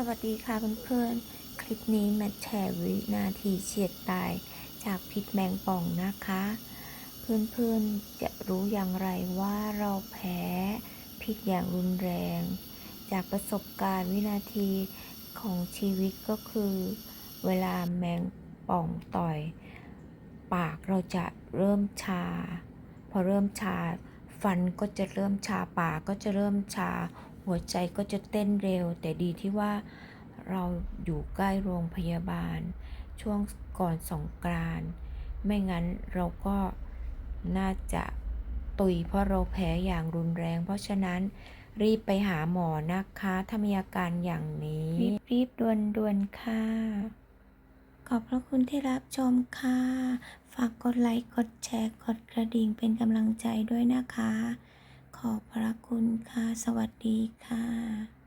สวัสดีค่ะเพื่อนๆ คลิปนี้มาแชร์วินาทีเฉียดตายจากพิษแมงป่องนะคะ เพื่อนๆ จะรู้อย่างไรว่าเราแพ้พิษอย่างรุนแรง จากประสบการณ์วินาทีของชีวิตก็คือ เวลาแมงป่องต่อย ปากเราจะเริ่มชา พอเริ่มชา ฟันก็จะเริ่มชาปากก็จะเริ่มชา หัวใจก็จะเต้นเร็ว แต่ดีที่ว่าเราอยู่ใกล้โรงพยาบาล ช่วงก่อนสงกรานต์ไม่งั้นเราก็น่าจะตุยเพราะเราแพ้อย่างรุนแรง เพราะฉะนั้นรีบไปหาหมอนะคะ ถ้ามีอาการอย่างนี้ รีบด่วนด่วนๆค่ะ ขอบพระคุณที่รับชมค่ะ ฝากกดไลค์ กดแชร์ กดกระดิ่งเป็นกำลังใจด้วยนะคะ ขอบพระคุณค่ะ สวัสดีค่ะ